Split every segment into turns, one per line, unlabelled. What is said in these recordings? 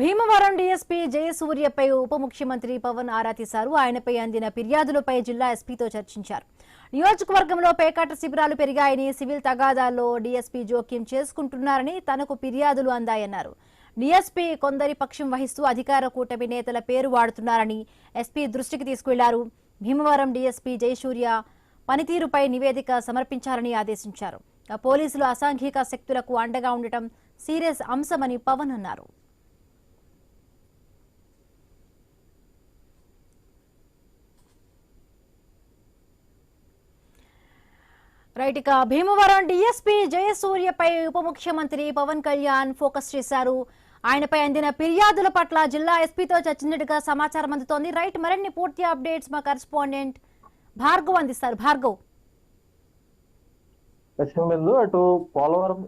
Bhimavaram DSP జయసూర్యపై ఉప ముఖ్యమంత్రి పవన్ ఆరా తీశారు. ఆయనపై అందిన ఫిర్యాదులపై జిల్లా ఎస్పీతో చర్చించారు. నియోజకవర్గంలో పేకాట శిబిరాలు పెరిగాయని సివిల్ తగాదాల్లో డీఎస్పీ జోక్యం చేసుకుంటున్నారని తనకు ఫిర్యాదులు అందాయన్నారు. డీఎస్పీ కొందరి పక్షం వహిస్తూ అధికార కూటమి నేతల పేరు వాడుతున్నారని ఎస్పీ దృష్టికి తీసుకువెళ్ళారు. భీమవరం డీఎస్పీ జయసూర్య పనితీరుపై నివేదిక సమర్పించాలని ఆదేశించారు. పోలీసులు అసాంఘిక శక్తులకు అండగా ఉండటం సీరియస్ అంశమని పవన్ అన్నారు. రైట్ ఇక భీమవరం డిఎస్పీ జయసూర్యపై ఉప ముఖ్యమంత్రి పవన్ కళ్యాణ్ ఫోకస్ చేశారు. ఆయనపై అందిన ఫిర్యాదుల పట్ల జిల్లా ఎస్పీతో చర్చించినట్టుగా సమాచారం అందుతోంది. రైట్ మరిన్ని పూర్తి అప్డేట్స్ మా కరెస్పాండెంట్ భార్గవ్ అందిస్తారు. భార్గవ్.
పశ్చిమ బిందు అటు పోలవరం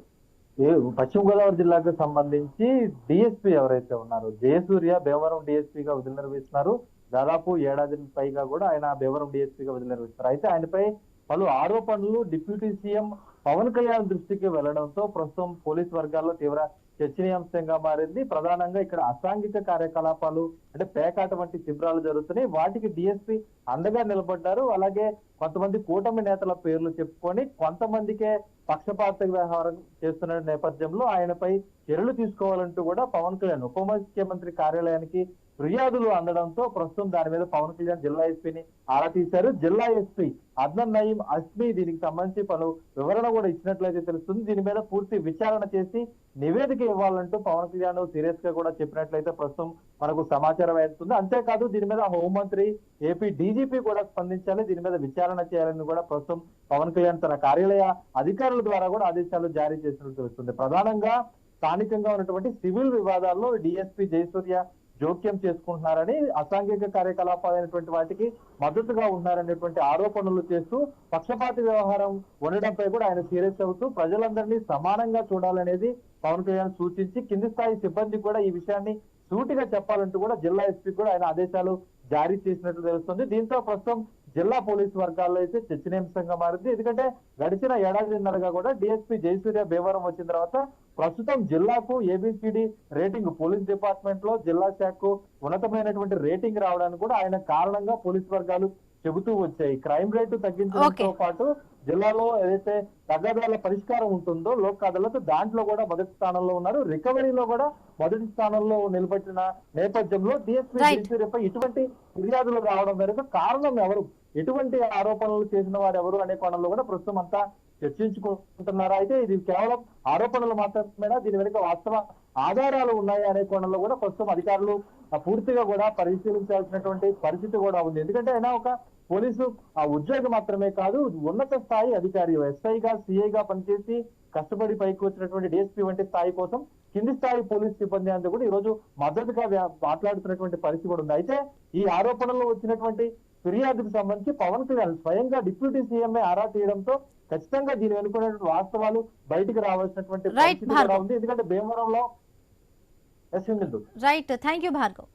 పశ్చిమ గోదావరి జిల్లాకు సంబంధించి డిఎస్పీ ఎవరైతే ఉన్నారో జయసూర్య భీమవరం డిఎస్పీగా విధులు నిర్వహిస్తున్నారు. దాదాపు ఏడాది పైగా కూడా ఆయన భీమవరం డిఎస్పీగా విధులు నిర్వహిస్తున్నారు. అయితే ఆయనపై పలు ఆరోపణలు డిప్యూటీ సీఎం పవన్ కళ్యాణ్ దృష్టికి వెళ్ళడంతో ప్రస్తుతం పోలీస్ వర్గాల్లో తీవ్ర చర్చనీయాంశంగా మారింది. ప్రధానంగా ఇక్కడ అసాంఘిక కార్యకలాపాలు అంటే పేకాట వంటి శిబిరాలు జరుగుతున్నాయి. వాటికి డిఎస్పీ అండగా నిలబడ్డారు. అలాగే కొంతమంది కూటమి నేతల పేర్లు చెప్పుకొని కొంతమందికే పక్షపాత వ్యవహారం చేస్తున్న నేపథ్యంలో ఆయనపై చర్యలు తీసుకోవాలంటూ కూడా పవన్ కళ్యాణ్ ఉప ముఖ్యమంత్రి కార్యాలయానికి ఫిర్యాదులు అందడంతో ప్రస్తుతం దాని మీద పవన్ కళ్యాణ్ జిల్లా ఎస్పీని ఆరా తీశారు. జిల్లా ఎస్పీ అద్నన్ నయీం అస్మి దీనికి సంబంధించి పలు వివరణ కూడా ఇచ్చినట్లయితే తెలుస్తుంది. దీని మీద పూర్తి విచారణ చేసి నివేదిక ఇవ్వాలంటూ పవన్ కళ్యాణ్ సీరియస్గా కూడా చెప్పినట్లయితే ప్రస్తుతం మనకు సమాచారం అవుతుంది అంతేకాదు దీని మీద హోంమంత్రి ఏపీ డీజీపీ కూడా స్పందించాలి. దీని మీద విచారణ చేయాలని కూడా ప్రస్తుతం పవన్ కళ్యాణ్ తన కార్యాలయ అధికారుల ద్వారా కూడా ఆదేశాలు జారీ చేసినట్టు తెలుస్తుంది. ప్రధానంగా స్థానికంగా ఉన్నటువంటి సివిల్ వివాదాల్లో డిఎస్పీ జయసూర్య జోక్యం చేసుకుంటున్నారని అసాంఘిక కార్యకలాపాలైనటువంటి వాటికి మద్దతుగా ఉన్నారనేటువంటి ఆరోపణలు చేస్తూ పక్షపాతి వ్యవహారం ఉండడంపై కూడా ఆయన సీరియస్ అవుతూ ప్రజలందరినీ సమానంగా చూడాలనేది పవన్ కళ్యాణ్ సూచించి కింది స్థాయి సిబ్బంది కూడా ఈ విషయాన్ని సూటిగా చెప్పాలంటూ కూడా జిల్లా ఎస్పీ కూడా ఆయన ఆదేశాలు జారీ చేసినట్లు తెలుస్తుంది. దీంతో ప్రస్తుతం జిల్లా పోలీసు వర్గాల్లో అయితే చర్చనీయాంశంగా మారింది. ఎందుకంటే గడిచిన ఏడాదిన్నరగా కూడా డిఎస్పీ జయసూర్య భీవరం వచ్చిన తర్వాత ప్రస్తుతం జిల్లాకు ఏబిసిడి రేటింగ్ పోలీస్ డిపార్ట్మెంట్లో జిల్లా శాఖకు ఉన్నతమైనటువంటి రేటింగ్ రావడానికి కూడా ఆయన కారణంగా పోలీస్ వర్గాలు చెబుతూ వచ్చాయి. క్రైమ్ రేటు తగ్గించడంతో. పాటు జిల్లాలో ఏదైతే తగాదాల పరిష్కారం ఉంటుందో లోక్ అదాలత్ దాంట్లో కూడా మొదటి స్థానంలో ఉన్నారు. రికవరీలో కూడా మొదటి స్థానంలో నిలబెట్టిన నేపథ్యంలో డిఎస్పీ ఇటువంటి ఫిర్యాదులు రావడం మేరకు కారణం ఎవరు? ఎటువంటి ఆరోపణలు చేసిన వారు ఎవరు అనే కోణంలో కూడా ప్రస్తుతం అంతా చర్చించుకుంటున్నారు? అయితే ఇది కేవలం ఆరోపణలు మాత్రమేనా? దీని వెనుక వాస్తవ ఆధారాలు ఉన్నాయా అనే కోణంలో కూడా ప్రస్తుతం అధికారులు పూర్తిగా కూడా పరిశీలించాల్సినటువంటి పరిస్థితి కూడా ఉంది. ఎందుకంటే ఆయన ఒక పోలీసు ఆ ఉద్యోగి మాత్రమే కాదు ఉన్నత స్థాయి అధికారి ఎస్ఐగా సిఐగా పనిచేసి కష్టపడి పైకి వచ్చినటువంటి డిఎస్పీ వంటి స్థాయి కోసం కింది స్థాయి పోలీస్ సిబ్బంది అంతా కూడా ఈ రోజు మద్దతుగా మాట్లాడుతున్నటువంటి పరిస్థితి కూడా ఉంది. అయితే ఈ ఆరోపణలు వచ్చినటువంటి ఫిర్యాదుకు సంబంధించి పవన్ కళ్యాణ్ స్వయంగా డిప్యూటీ సీఎంఏ ఆరా తీయడంతో ఖచ్చితంగా దీని వెనుకున్నటువంటి వాస్తవాలు బయటికి రావాల్సినటువంటి పరిస్థితి కూడా. ఉంది. ఎందుకంటే భీమవరంలో yes
right thank you Bhargav